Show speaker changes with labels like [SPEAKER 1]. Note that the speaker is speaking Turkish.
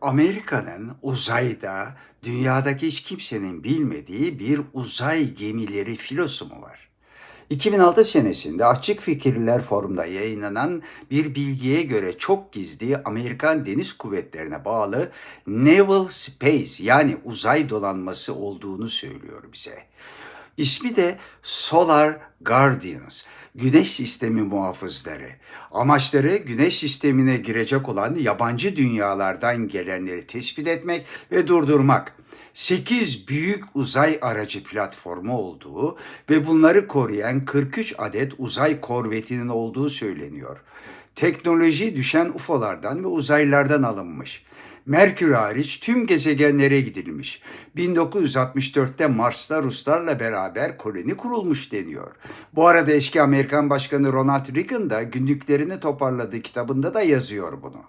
[SPEAKER 1] Amerika'nın uzayda dünyadaki hiç kimsenin bilmediği bir uzay gemileri filosu mu var? 2006 senesinde Açık Fikirliler Forum'da yayınlanan bir bilgiye göre çok gizli Amerikan Deniz Kuvvetlerine bağlı Naval Space yani uzay donanması olduğunu söylüyor bize. İsmi de Solar Guardians, Güneş Sistemi Muhafızları. Amaçları Güneş Sistemine girecek olan yabancı dünyalardan gelenleri tespit etmek ve durdurmak. 8 büyük uzay aracı platformu olduğu ve bunları koruyan 43 adet uzay korvetinin olduğu söyleniyor. Teknoloji düşen UFO'lardan ve uzaylılardan alınmış. Merkür hariç tüm gezegenlere gidilmiş. 1964'te Mars'ta Ruslarla beraber koloni kurulmuş deniyor. Bu arada eski Amerikan Başkanı Ronald Reagan da günlüklerini toparladığı kitabında da yazıyor bunu.